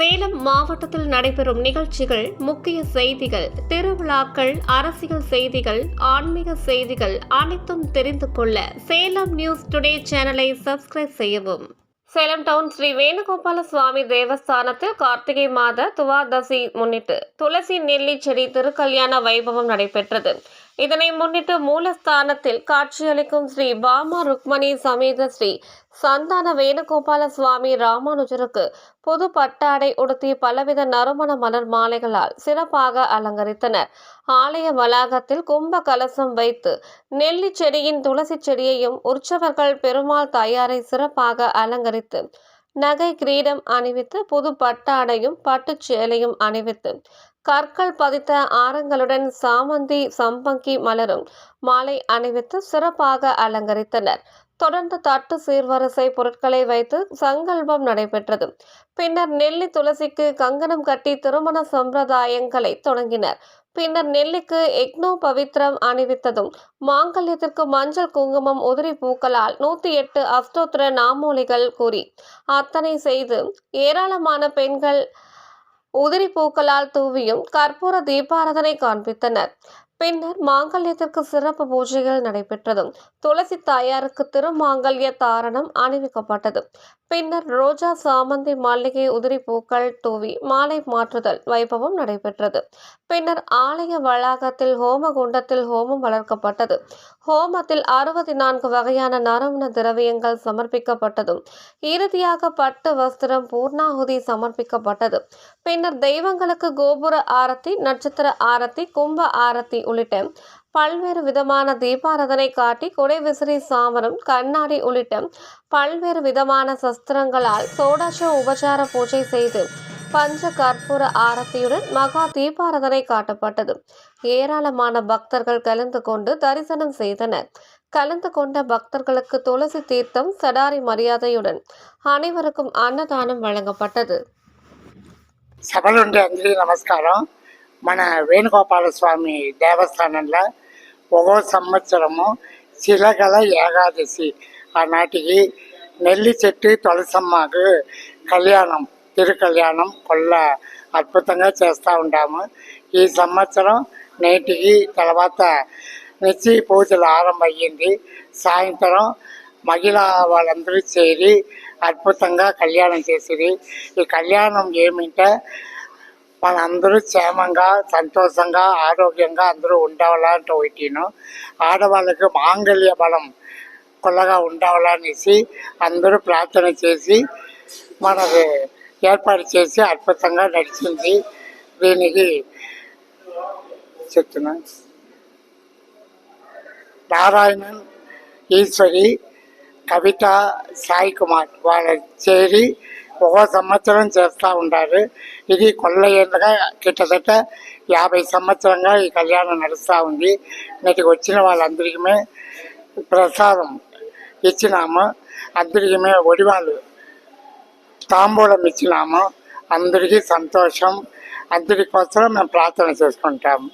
சேலம் மாவட்டத்தில் நடைபெறும் நிகழ்ச்சிகள் முக்கிய செய்திகள் திருவிழாக்கள் அரசியல் செய்திகள் ஆன்மீக செய்திகள் அனைத்தும் தெரிந்து கொள்ள சேலம் நியூஸ் டுடே சேனலை சப்ஸ்கிரைப் செய்யவும். சேலம் டவுன் ஸ்ரீ வேணுகோபால சுவாமி தேவஸ்தானத்தில் கார்த்திகை மாத துவாதசி முன்னிட்டு துளசி நெல்லி செடி திருக்கல்யாண வைபவம் நடைபெற்றது. இதனை முன்னிட்டு மூலஸ்தானத்தில் காட்சியளிக்கும் ஸ்ரீ பாமா ருக்மணி சமேத ஸ்ரீ சந்தான வேணுகோபால சுவாமி ராமானுஜருக்கு புது பட்டாடை உடுத்தி பலவித நறுமண மலர் மாலைகளால் சிறப்பாக அலங்கரித்தனர். ஆலய வளாகத்தில் கும்ப கலசம் வைத்து நெல்லி செடியின் துளசி செடியையும் உற்சவர்கள் பெருமாள் தாயாரை சிறப்பாக அலங்கரித்து நகை கிரீடம் அணிவித்து புது பட்டாடையும் பட்டுச் சேலையும் அணிவித்து கற்கள் பதித்த ஆரங்களுடன் சாமந்தி சம்பங்கி மலரும் மாலை அணிவித்து சிறப்பாக அலங்கரித்தனர். தொடர்ந்து தட்டு சீர்வரிசை பொருட்களை வைத்து சங்கல்பம் நடைபெற்றது. பின்னர் நெல்லி துளசிக்கு கங்கணம் கட்டி திருமண சம்பிரதாயங்களை தொடங்கினர். பின்னர் நெல்லிக்கு எக்னோ பவித்ரம் அணிவித்ததும் மாங்கல்யத்திற்கு மஞ்சள் குங்குமம் உதிரி பூக்களால் நூத்தி எட்டு அஸ்தோத்திர நாமூலிகள் கூறி அத்தனை செய்து ஏராளமான பெண்கள் உதிரி பூக்களால் தூவியும் கற்பூர தீபாராதனை காண்பித்தனர். பின்னர் மாங்கல்யத்திற்கு சிறப்பு பூஜைகள் நடைபெற்றதும் துளசி தாயாருக்கு திருமாங்கல்ய தாரணம் அணிவிக்கப்பட்டது. பின்னர் ரோஜா சாமந்தி மல்லிகை உதிரி பூக்கள் தூவி மாலை மாற்றுதல் வைபவம் நடைபெற்றது. பின்னர் ஆலய வளாகத்தில் ஹோம குண்டத்தில் ஹோமம் வளர்க்கப்பட்டது. ஹோமத்தில் அறுபத்தி நான்கு வகையான நறுமண திரவியங்கள் சமர்ப்பிக்கப்பட்டதும் இறுதியாக பட்டு வஸ்திரம் பூர்ணாகுதி சமர்ப்பிக்கப்பட்டது. பின்னர் தெய்வங்களுக்கு கோபுர ஆரத்தி நட்சத்திர ஆரத்தி கும்ப ஆரத்தி உள்ளிட்ட பல்வேறு விதமான தீபாரதனை காட்டி கொடை விசிறி சாமரம் கண்ணாடி உள்ளிட்ட பல்வேறு விதமான சஸ்திரங்களால் சோடாட்ச உபச்சார பூஜை செய்து பஞ்ச கற்பூர ஆரத்தியுடன் மகா தீபாரதனை காட்டப்பட்டது. ஏராளமான பக்தர்கள் கலந்து கொண்டு தரிசனம் செய்தனர். கலந்து கொண்ட பக்தர்களுக்கு துளசி தீர்த்தம் சடாரி மரியாதையுடன் அனைவருக்கும் அன்னதானம் வழங்கப்பட்டது. சபலுண்ட அஞ்சலி நமஸ்காரம். మన వేణుగోపాల స్వామి దేవస్థానంలో ఒక్కో సంవత్సరము శిలగల ఏకాదశి. ఆనాటికి నెల్లి చెట్టు తులసమ్మకు కళ్యాణం తిరు కళ్యాణం కొల్ల అద్భుతంగా చేస్తూ ఉంటాము. ఈ సంవత్సరం నేటికి తర్వాత నిత్య పూజలు ఆరంభమయ్యింది. సాయంత్రం మహిళా వాళ్ళందరూ చేరి అద్భుతంగా కళ్యాణం చేసేది. ఈ కళ్యాణం ఏమిటంటే మనందరూ క్షేమంగా సంతోషంగా ఆరోగ్యంగా అందరూ ఉండవాలంటే ఒకటిను ఆడవాళ్ళకి మాంగళ్య బలం కొల్లగా ఉండవాలనేసి అందరూ ప్రార్థన చేసి మనకి ఏర్పాటు చేసి అద్భుతంగా నడిచింది. దీనికి చెప్తున్నా. నారాయణన్ ఈశ్వరి కవిత సాయి కుమార్ వాళ్ళ చేరి ఒక్కో సంవత్సరం చేస్తూ ఉంటారు ఇది కొల్ల ఏళ్ళగా కిట్టదట యాభై సంవత్సరంగా ఈ కళ్యాణం నడుస్తూ ఉంది. నేటికి వచ్చిన వాళ్ళందరికీ ప్రసాదం ఇచ్చినాము. అందరికీ ఒడివాళ్ళు తాంబూలం ఇచ్చినాము. అందరికీ సంతోషం. అందరి కోసం మేము ప్రార్థన చేసుకుంటాము.